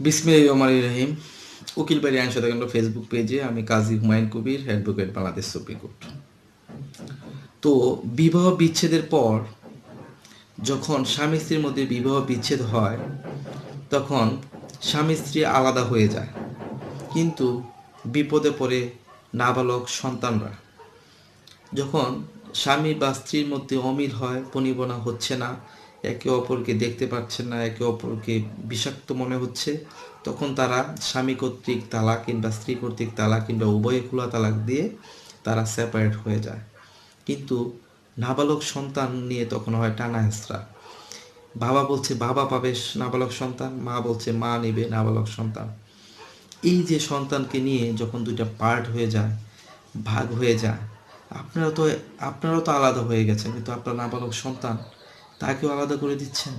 বিসমিল্লাহির রহমানির রহিম। উকিল বাড়ি আইন শতকেন্দ্র ফেসবুক পেজে আমি Kazi Humayun Kabir, advocate Bangladesh supreme court. তো বিবাহ বিচ্ছেদের পর যখন স্বামী স্ত্রীর মধ্যে বিবাহ বিচ্ছেদ হয়, তখন স্বামী স্ত্রী আলাদা হয়ে যায়। কিন্তু বিপদে পড়ে নাবালক সন্তানরা। যখন স্বামী বা স্ত্রীর মধ্যে অমিল হয়, পনিবনা হচ্ছে না একে অপরকে দেখতে পাচ্ছেন না, একে অপরকে বিষাক্ত মনে হচ্ছে। তখন তারা স্বামী কর্তৃক তালাক কিংবা স্ত্রী কর্তৃক তালাক কিংবা উভয়ে খোলা তালাক দিয়ে তারা সেপারেট হয়ে যায়। কিন্তু নাবালক সন্তান নিয়ে তখন হয় টানা হেসরা বাবা বলছে, বাবা পাবে নাবালক সন্তান, মা বলছে, মা নেবে নাবালক সন্তান। এই যে সন্তানকে নিয়ে যখন দুইটা পার্ট হয়ে যায়, ভাগ হয়ে যায়, আপনারা তো, আপনারাও তো আলাদা হয়ে গেছেন, কিন্তু আপনার নাবালক সন্তান তাকেও আলাদা করে দিচ্ছেন।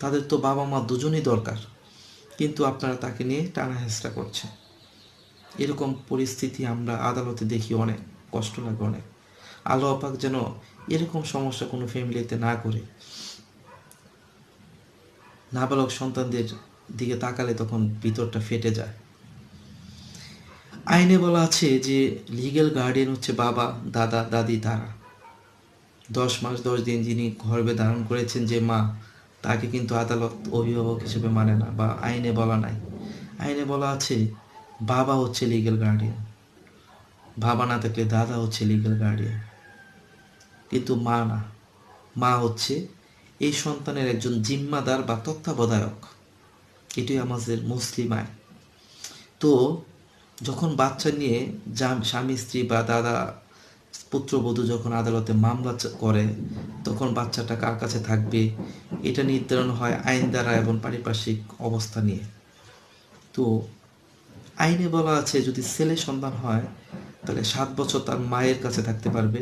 তাদের তো বাবা মা দুজনই দরকার। কিন্তু আপনারা তাকে নিয়ে টানা হেঁচড়া করছেন। এরকম পরিস্থিতি আমরা আদালতে দেখি অনেক, কষ্ট লাগে অনেক। আলো আপাক যেন এরকম সমস্যা কোনো ফ্যামিলিতে না করে। নাবালক সন্তানদের দিকে তাকালে তখন ভিতরটা ফেটে যায়। আইনে বলা আছে যে লিগ্যাল গার্ডিয়ান হচ্ছে বাবা, দাদা, দাদি, তারা। দশ মাস, দশ দিন যিনি গর্ভে ধারণ করেছেন যে মা, তাকে কিন্তু আদালত অভিভাবক হিসেবে মানে না বা আইনে বলা নাই। আইনে বলা আছে, বাবা হচ্ছে লিগেল গার্ডিয়ান বাবা না থাকলে দাদা হচ্ছে লিগ্যাল গার্ডিয়ান কিন্তু মা না। মা হচ্ছে এই সন্তানের একজন জিম্মাদার বা তত্ত্বাবধায়ক। এটি আমাদের মুসলিম আইন। তো, যখন বাচ্চা নিয়ে যা- স্বামী, স্ত্রী বা দাদা পুত্রবধূ যখন আদালতে মামলা করে, তখন বাচ্চাটা কার কাছে থাকবে? এটা নির্ধারণ হয় আইন দ্বারা এবং পারিপার্শ্বিক অবস্থা নিয়ে। তো আইনে বলা আছে, যদি ছেলে সন্তান হয়, তাহলে সাত বছর তার মায়ের কাছে থাকতে পারবে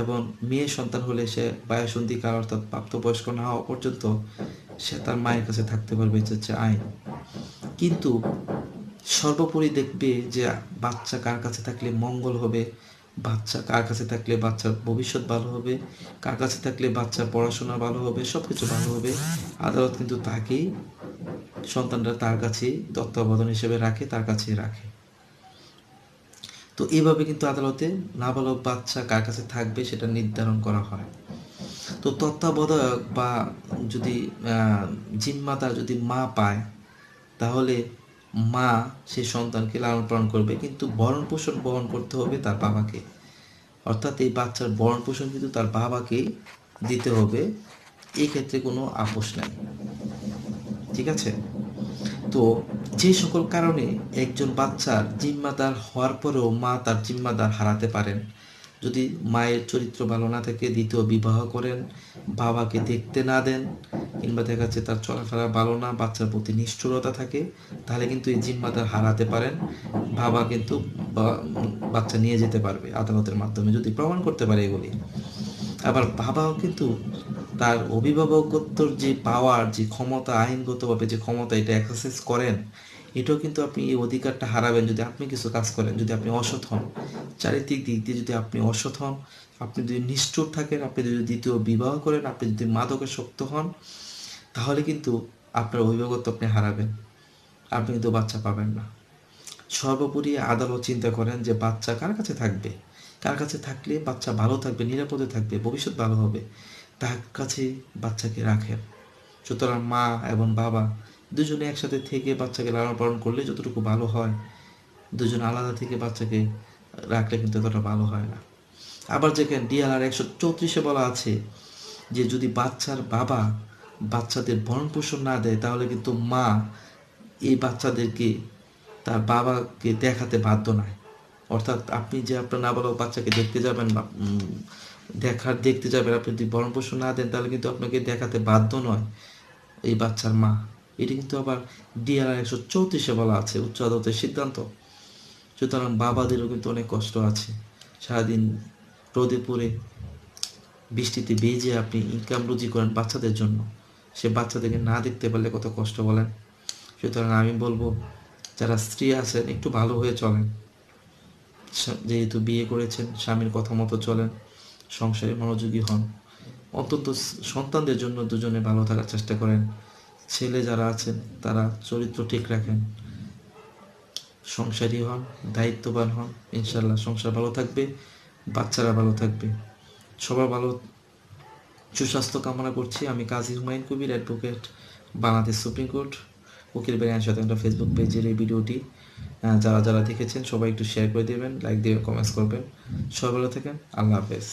এবং মেয়ে সন্তান হলে সে বায়সন্ধিকার অর্থাৎ প্রাপ্তবয়স্ক না হওয়া পর্যন্ত সে তার মায়ের কাছে থাকতে পারবে, এটা হচ্ছে আইন। কিন্তু সর্বোপরি দেখবে যে বাচ্চা কার কাছে থাকলে মঙ্গল হবে বাচ্চা, কার কাছে থাকলে বাচ্চার ভবিষ্যৎ ভালো হবে, কার কাছে থাকলে বাচ্চার পড়াশোনা ভালো হবে সব কিছু ভালো হবে। আদালত কিন্তু তাকেই সন্তানরা তার কাছেই তত্ত্বাবধান হিসেবে রাখে, তার কাছেই রাখে। তো এইভাবে কিন্তু আদালতে নাবালক বাচ্চা কার কাছে থাকবে সেটা নির্ধারণ করা হয়। তো তত্ত্বাবধায়ক বা যদি জিম্মাদার যদি মা পায়, তাহলে মা সে সন্তানকে লালন পালন করবে, কিন্তু ভরণ পোষণ বহন করতে হবে তার বাবাকে। অর্থাৎ এই বাচ্চার ভরণ পোষণ কিন্তু তার বাবাকেই দিতে হবে এই ক্ষেত্রে কোনো আপোষ নাই। ঠিক আছে? তো যে সকল কারণে একজন বাচ্চার জিম্মাদার হওয়ার পরেও মা তার জিম্মাদার হারাতে পারেন। যদি মায়ের চরিত্র ভালো না থাকে, দ্বিতীয় বিবাহ করেন, বাবাকে দেখতে না দেন, কিংবা দেখা যাচ্ছে তার চলাফেরা ভালো না, বাচ্চার প্রতি নিষ্ঠুরতা থাকে, তাহলে কিন্তু এই জিম্মাদার হারাতে পারেন। বাবা কিন্তু বাচ্চা নিয়ে যেতে পারবে আদালতের মাধ্যমে, যদি প্রমাণ করতে পারে এগুলি। আবার বাবাও কিন্তু তার অভিভাবকত্বর যে পাওয়ার যে ক্ষমতা, আইনগতভাবে যে ক্ষমতা এটা এক্সারসাইজ করেন, এটাও কিন্তু আপনি এই অধিকারটা হারাবেন যদি আপনি কিছু কাজ করেন, যদি আপনি অসৎ হন। চারিত্রিক দিক দিয়ে যদি আপনি অসৎ হন, আপনি যদি নিষ্ঠুর থাকেন, আপনি যদি দ্বিতীয় বিবাহ করেন, আপনি যদি মাদকে শক্ত হন, তাহলে কিন্তু আপনার অভিভাবকত্ব আপনি হারাবেন। আপনি কিন্তু বাচ্চা পাবেন না। সর্বোপরি আদালত চিন্তা করেন যে বাচ্চা কার কাছে থাকবে? কার কাছে থাকলে বাচ্চা ভালো থাকবে, নিরাপদে থাকবে, ভবিষ্যৎ ভালো হবে? তার কাছে বাচ্চাকে রাখেন। সুতরাং মা এবং বাবা দুজনে একসাথে থেকে বাচ্চাকে লালন পালন করলে যতটুকু ভালো হয়, দুজন আলাদা থেকে বাচ্চাকে রাখলে কিন্তু ততটা ভালো হয় না। আবার যেখানে ডিএলআর একশো চৌত্রিশে বলা আছে যে, যদি বাচ্চার বাবা বাচ্চাদের ভরণ পোষণ না দেয়, তাহলে কিন্তু মা এই বাচ্চাদেরকে, তার বাবাকে দেখাতে বাধ্য নয়। অর্থাৎ আপনি যে আপনার নাবালক বাচ্চাকে দেখতে যাবেন বা দেখার, দেখতে যাবেন, আপনি যদি ভরণ পোষণ না দেন, তাহলে কিন্তু আপনাকে দেখাতে বাধ্য নয় এই বাচ্চার মা। এটি কিন্তু আবার ডিআর একশো চৌত্রিশে বলা আছে, উচ্চ আদালতের সিদ্ধান্ত। সুতরাং বাবাদেরও কিন্তু অনেক কষ্ট আছে। সারাদিন রোদে পড়ে বৃষ্টিতে ভিজে আপনি ইনকাম রুজি করেন বাচ্চাদের জন্য। সে বাচ্চাদেরকে না দেখতে পারলে কত কষ্ট বলেন? সুতরাং আমি বলব, যারা স্ত্রী আছেন, একটু ভালো হয়ে চলেন। যেহেতু বিয়ে করেছেন, স্বামীর কথা মতো চলেন, সংসারে মনোযোগী হন। অন্তত সন্তানদের জন্য দুজনে ভালো থাকার চেষ্টা করেন। ছেলে যারা আছেন, তারা চরিত্র ঠিক রাখেন। সংসারী হন, দায়িত্ববান হন ইনশাল্লাহ সংসার ভালো থাকবে, বাচ্চারা ভালো থাকবে। সবার ভালো সুস্বাস্থ্য কামনা করছি। আমি Kazi Humayun Kabir advocate Bangladesh supreme court, উকিল বেরিয়ান শতাংশ ফেসবুক পেজের এই ভিডিওটি যারা যারা দেখেছেন, সবাই একটু শেয়ার করে দেবেন লাইক দিয়ে কমেন্টস করবেন। সবাই ভালো থাকেন, আল্লাহ হাফেজ।